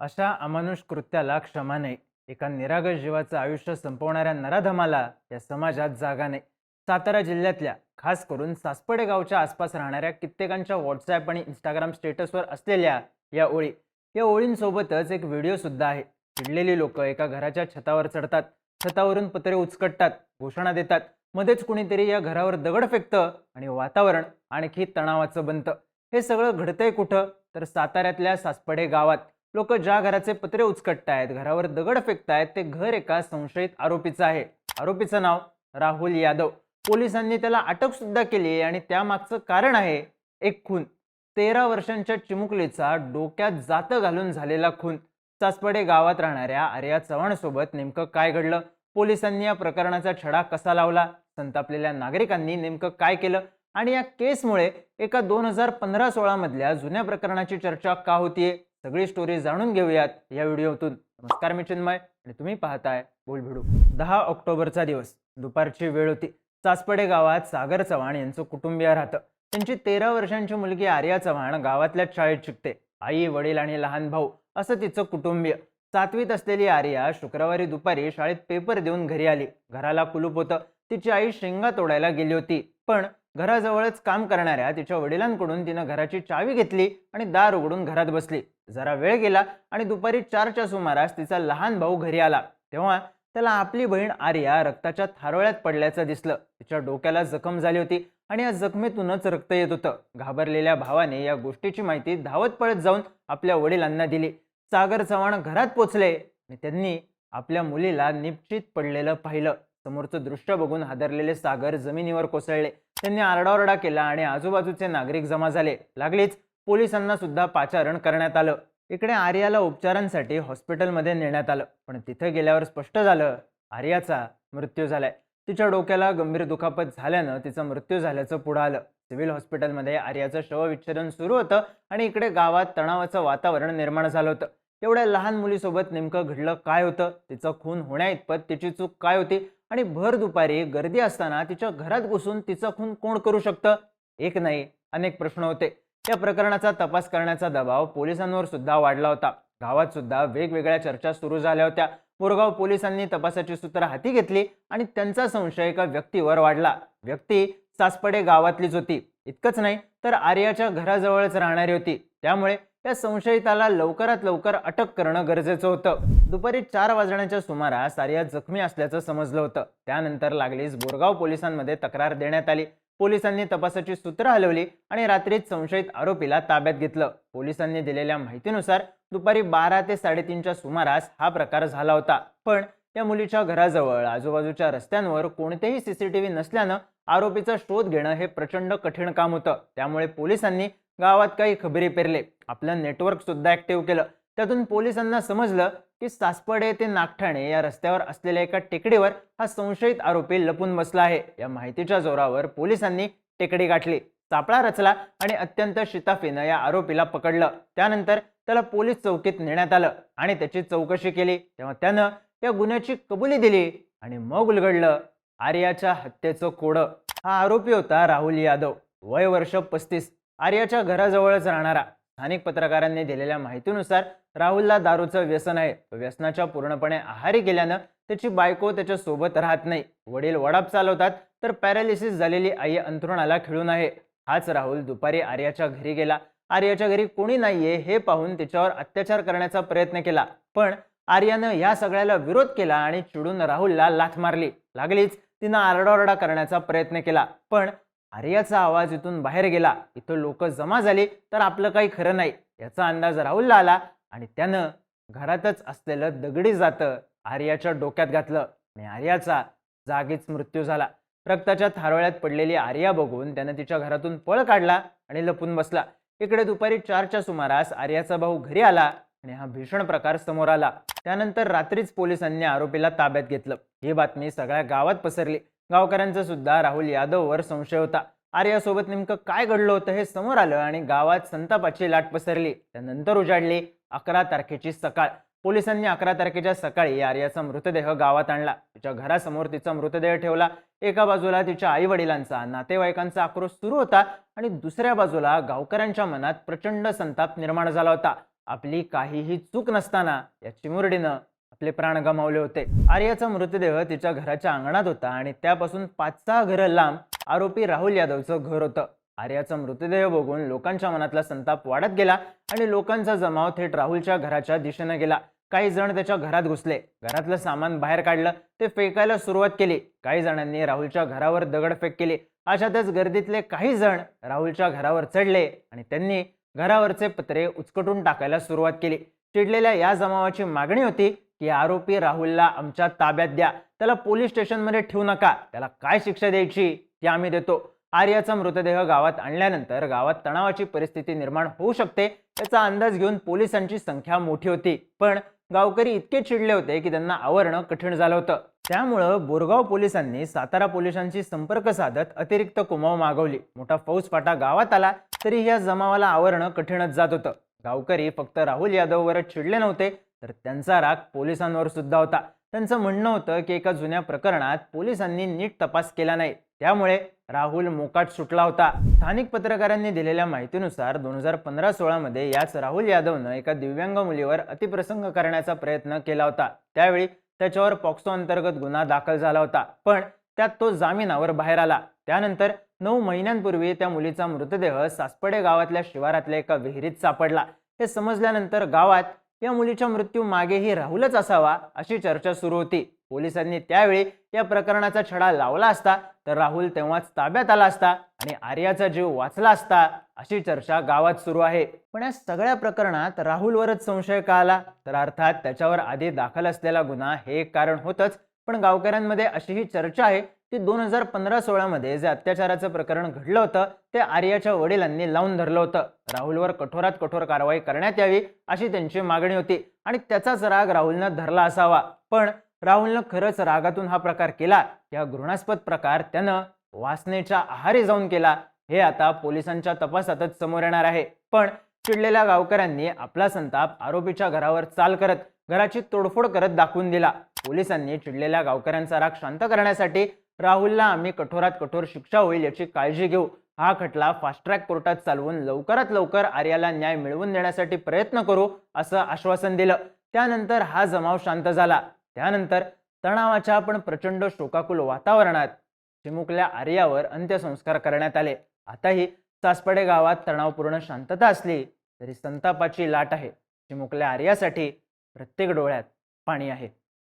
अशा अमानुष कृत्याला क्षमा नाही. एका निरागस जीवाचं आयुष्य संपवणाऱ्या नराधमाला या समाजात जागा नाही. सातारा जिल्ह्यातल्या खास करून सासपडे गावच्या आसपास राहणाऱ्या कित्येकांच्या व्हॉट्सॲप आणि इंस्टाग्राम स्टेटसवर असलेल्या या ओळी या ओळींसोबतच एक व्हिडिओ सुद्धा आहे. चिडलेली लोक एका घराच्या छतावर चढतात छतावरून पत्रे उचकटतात घोषणा देतात. मध्येच कुणीतरी या घरावर दगड फेकतं आणि वातावरण आणखी तणावाचं बनतं. हे सगळं घडतंय कुठं? तर साताऱ्यातल्या सासपडे गावात. लोक ज्या घराचे पत्रे उचकटतायत घरावर दगड फेकतायत ते घर एका संशयित आरोपीचं आहे. आरोपीचं नाव राहुल यादव. पोलिसांनी त्याला अटक सुद्धा केली आणि त्यामागचं कारण आहे एक खून. तेरा वर्षांच्या चिमुकलीचा डोक्यात जातं घालून झालेला खून. चाचपडे गावात राहणाऱ्या आर्या चव्हाण सोबत नेमकं काय घडलं? पोलिसांनी या प्रकरणाचा छडा कसा लावला? संतापलेल्या नागरिकांनी नेमकं काय केलं? आणि या केसमुळे एका दोन हजार पंधरा सोळा मधल्या जुन्या प्रकरणाची चर्चा का होतीये? सगळी स्टोरी जाणून घेऊयात या व्हिडिओतून. नमस्कार मी चिन्मय आणि तुम्ही पाहताय बोल भिडू. दहा ऑक्टोबरचा दिवस. दुपारची वेळ होती. चासपडे गावात सागर चव्हाण यांचं कुटुंबीय राहतं. त्यांची तेरा वर्षांची मुलगी आर्या चव्हाण गावातल्याच शाळेत शिकते. आई वडील आणि लहान भाऊ असं तिचं कुटुंबीय. सातवीत असलेली आर्या शुक्रवारी दुपारी शाळेत पेपर देऊन घरी आली. घराला कुलूप होतं. तिची आई शेंगा तोडायला गेली होती. पण घराजवळच काम करणाऱ्या तिच्या वडिलांकडून तिनं घराची चावी घेतली आणि दार उघडून घरात बसली. जरा वेळ गेला आणि दुपारी चारच्या सुमारास तिचा लहान भाऊ घरी आला. तेव्हा त्याला आपली बहीण आर्या रक्ताच्या थारोळ्यात पडल्याचं दिसलं. तिच्या डोक्याला जखम झाली होती आणि या जखमेतूनच रक्त येत होतं. घाबरलेल्या भावाने या गोष्टीची माहिती धावत पळत जाऊन आपल्या वडिलांना दिली. सागर चव्हाण घरात पोचले आणि त्यांनी आपल्या मुलीला निश्चित पडलेलं पाहिलं. समोरचं दृष्ट बघून हादरलेले सागर जमिनीवर कोसळले. त्यांनी आरडाओरडा केला आणि आजूबाजूचे नागरिक जमा झाले. लागलीच पोलिसांना सुद्धा पाचारण करण्यात आलं. इकडे आर्याला उपचारांसाठी हॉस्पिटलमध्ये नेण्यात आलं. पण तिथे गेल्यावर स्पष्ट झालं आर्याचा मृत्यू झालाय. तिच्या डोक्याला गंभीर दुखापत झाल्यानं तिचा मृत्यू झाल्याचं पुढं आलं. सिव्हिल हॉस्पिटलमध्ये आर्याचं शवविच्छेदन सुरू होतं आणि इकडे गावात तणावाचं वातावरण निर्माण झालं होतं. एवढ्या लहान मुलीसोबत नेमकं घडलं काय होतं? तिचं खून होण्याइतपत तिची चूक काय होती? आणि भर दुपारी गर्दी असताना तिच्या घरात घुसून तिचा खून कोण करू शकतं? एक नाही अनेक प्रश्न होते. या प्रकरणाचा तपास करण्याचा दबाव पोलिसांवर सुद्धा वाढला होता. गावात सुद्धा वेगवेगळ्या चर्चा सुरू झाल्या होत्या. बोरगाव पोलिसांनी तपासाची सूत्र हाती घेतली आणि त्यांचा संशय एका व्यक्तीवर वाढला. व्यक्ती सासपडे गावातलीच होती. इतकंच नाही तर आर्याच्या घराजवळच राहणारी होती. त्यामुळे त्या संशयिताला लवकरात लवकर अटक करणं गरजेचं होतं. दुपारी चार वाजण्याच्या सुमारास आर्या जखमी असल्याचं समजलं होतं. त्यानंतर लागलीच बोरगाव पोलिसांमध्ये तक्रार देण्यात आली. पोलिसांनी तपासाची सूत्र हलवली आणि रात्रीच संशयित आरोपीला ताब्यात घेतलं. पोलिसांनी दिलेल्या माहितीनुसार दुपारी बारा ते साडेतीनच्या सुमारास हा प्रकार झाला होता. पण या मुलीच्या घराजवळ आजूबाजूच्या रस्त्यांवर कोणतेही सीसीटीव्ही नसल्यानं आरोपीचा शोध घेणं हे प्रचंड कठीण काम होतं. त्यामुळे पोलिसांनी गावात काही खबरी पेरले. आपलं नेटवर्क सुद्धा ऍक्टिव्ह केलं. त्यातून पोलिसांना समजलं की सासपडे ते नागठाणे या रस्त्यावर असलेल्या एका टेकडीवर हा संशयित आरोपी लपून बसला आहे. या माहितीच्या जोरावर पोलिसांनी टेकडी गाठली. सापळा रचला आणि अत्यंत शिताफीनं या आरोपीला पकडलं. त्यानंतर त्याला पोलीस चौकीत नेण्यात आलं आणि त्याची चौकशी केली. तेव्हा त्यानं या गुन्ह्याची कबुली दिली आणि मग उलगडलं. आर्याच्या हत्येचं कोडं. हा आरोपी होता राहुल यादव. वय वर्ष पस्तीस. आर्याच्या घराजवळच राहणारा. स्थानिक पत्रकारांनी दिलेल्या माहितीनुसार राहुलला दारूचं व्यसन आहे. व्यसनाच्या पूर्णपणे आहारी गेल्यानं त्याची बायको त्याच्या सोबत राहत नाही. वडील वडाप चालवतात तर पॅरालिसिस झालेली आई अंथरुणाला खिळून आहे. हाच राहुल दुपारी आर्याच्या घरी गेला. आर्याच्या घरी कोणी नाहीये हे पाहून तिच्यावर अत्याचार करण्याचा प्रयत्न केला. पण आर्यानं या सगळ्याला विरोध केला आणि चिडून राहुलला लाथ मारली. लागलीच तिनं आरडाओरडा करण्याचा प्रयत्न केला. पण आर्याचा आवाज इथून बाहेर गेला. इथं लोक जमा झाली तर आपलं काही खरं नाही. याचा अंदाज राहुलला आला आणि त्यानं घरातच असलेलं दगडी जातं आर्याच्या डोक्यात घातलं आणि आर्याचा जागीच मृत्यू झाला. रक्ताच्या थारोळ्यात पडलेली आर्या बघून त्यानं तिच्या घरातून पळ काढला आणि लपून बसला. इकडे दुपारी चारच्या सुमारास आर्याचा भाऊ घरी आला आणि हा भीषण प्रकार समोर आला. त्यानंतर रात्रीच पोलिसांनी आरोपीला ताब्यात घेतलं. ही बातमी सगळ्या गावात पसरली. गावकऱ्यांचा सुद्धा राहुल यादववर संशय होता. आर्यासोबत नेमकं काय घडलं होतं हे समोर आलं आणि गावात संतापाची लाट पसरली. त्यानंतर उजाडली अकरा तारखेची सकाळ. पोलिसांनी अकरा तारखेच्या सकाळी आर्याचा मृतदेह गावात आणला. तिच्या घरासमोर तिचा मृतदेह ठेवला. एका बाजूला तिच्या आई वडिलांचा नातेवाईकांचा आक्रोश सुरू होता आणि दुसऱ्या बाजूला गावकऱ्यांच्या मनात प्रचंड संताप निर्माण झाला होता. आपली काहीही चूक नसताना या चिमुरडीनं आपले प्राण गमावले होते. आर्याचा मृतदेह तिच्या घराच्या अंगणात होता आणि त्यापासून पाच सहा घरं लांब आरोपी राहुल यादवचं घर होतं. आर्याचा मृतदेह बघून लोकांच्या मनातला संताप वाढत गेला आणि लोकांचा जमाव थेट राहुलच्या घराच्या दिशेनं गेला. काही जण त्याच्या घरात घुसले. घरातलं सामान बाहेर काढलं. ते फेकायला सुरुवात केली. काही जणांनी राहुलच्या घरावर दगडफेक केली. अशातच गर्दीतले काही जण राहुलच्या घरावर चढले आणि त्यांनी घरावरचे पत्रे उचकटून टाकायला सुरुवात केली. चिडलेल्या या जमावाची मागणी होती की आरोपी राहुलला आमच्या ताब्यात द्या. त्याला पोलीस स्टेशनमध्ये ठेवू नका. त्याला काय शिक्षा द्यायची ती आम्ही देतो. आर्याचा मृतदेह गावात आणल्यानंतर गावात तणावाची परिस्थिती निर्माण होऊ शकते याचा अंदाज घेऊन पोलिसांची संख्या मोठी होती. पण गावकरी इतके चिडले होते की त्यांना आवरणं कठीण झालं होतं. त्यामुळं बोरगाव पोलिसांनी सातारा पोलिसांशी संपर्क साधत अतिरिक्त कुमाव मागवली. मोठा फौजफाटा गावात आला. तरी या जमावाला आवरणं कठीणच जात होतं. गावकरी फक्त राहुल यादववरच चिडले नव्हते तर त्यांचा राग पोलिसांवर सुद्धा होता. त्यांचं म्हणणं होतं की एका जुन्या प्रकरणात पोलिसांनी नीट तपास केला नाही. त्यामुळे राहुल मोकाट सुटला होता. स्थानिक पत्रकारांनी दिलेल्या माहितीनुसार दोन हजार पंधरा सोळामध्ये याच राहुल यादवनं एका दिव्यांग मुलीवर अतिप्रसंग करण्याचा प्रयत्न केला होता. त्यावेळी त्याच्यावर पॉक्सो अंतर्गत गुन्हा दाखल झाला होता. पण त्यात तो जामिनावर बाहेर आला. त्यानंतर नऊ महिन्यांपूर्वी त्या मुलीचा मृतदेह सासपडे गावातल्या शिवारातल्या एका विहिरीत सापडला. हे समजल्यानंतर गावात या मुलीच्या मृत्यू मागेही राहुलच असावा अशी चर्चा सुरू होती. पोलिसांनी त्यावेळी या प्रकरणाचा छडा लावला असता तर राहुल तेव्हाच ताब्यात आला असता आणि आर्याचा जीव वाचला असता अशी चर्चा गावात सुरू आहे. पण या सगळ्या प्रकरणात राहुलवरच संशय का आला? तर अर्थात त्याच्यावर आधी दाखल असलेला गुन्हा हे एक कारण होतच. पण गावकऱ्यांमध्ये अशी ही चर्चा आहे की दोन हजार पंधरा सोळामध्ये जे अत्याचाराचं प्रकरण घडलं होतं ते आर्याच्या वडिलांनी लावून धरलं होतं. राहुलवर कठोरात कठोर कारवाई करण्यात यावी अशी त्यांची मागणी होती आणि त्याचाच राग राहुलनं धरला असावा. पण राहुलनं खरंच रागातून हा प्रकार केला. या घृणास्पद प्रकार त्यानं वासनेच्या आहारी जाऊन केला. हे आता पोलिसांच्या तपासातच समोर येणार आहे. पण चिडलेल्या गावकऱ्यांनी आपला संताप आरोपीच्या घरावर चाल करत घराची तोडफोड करत दाखवून दिला. पोलिसांनी चिडलेल्या गावकऱ्यांचा राग शांत करण्यासाठी राहुलला आम्ही कठोरात कठोर शिक्षा होईल याची काळजी घेऊ. हा खटला फास्ट ट्रॅक कोर्टात चालवून लवकरात लवकर आर्याला न्याय मिळवून देण्यासाठी प्रयत्न करू असं आश्वासन दिलं. त्यानंतर हा जमाव शांत झाला. त्यानंतर तणावाच्या पण प्रचंड शोकाकुल वातावरणात चिमुकल्या आर्यावर अंत्यसंस्कार करण्यात आले. आताही सासपडे गावात तणावपूर्ण शांतता असली तरी संतापाची लाट आहे. चिमुकल्या आर्यासाठी प्रत्येक डोळ्यात पाणी आहे.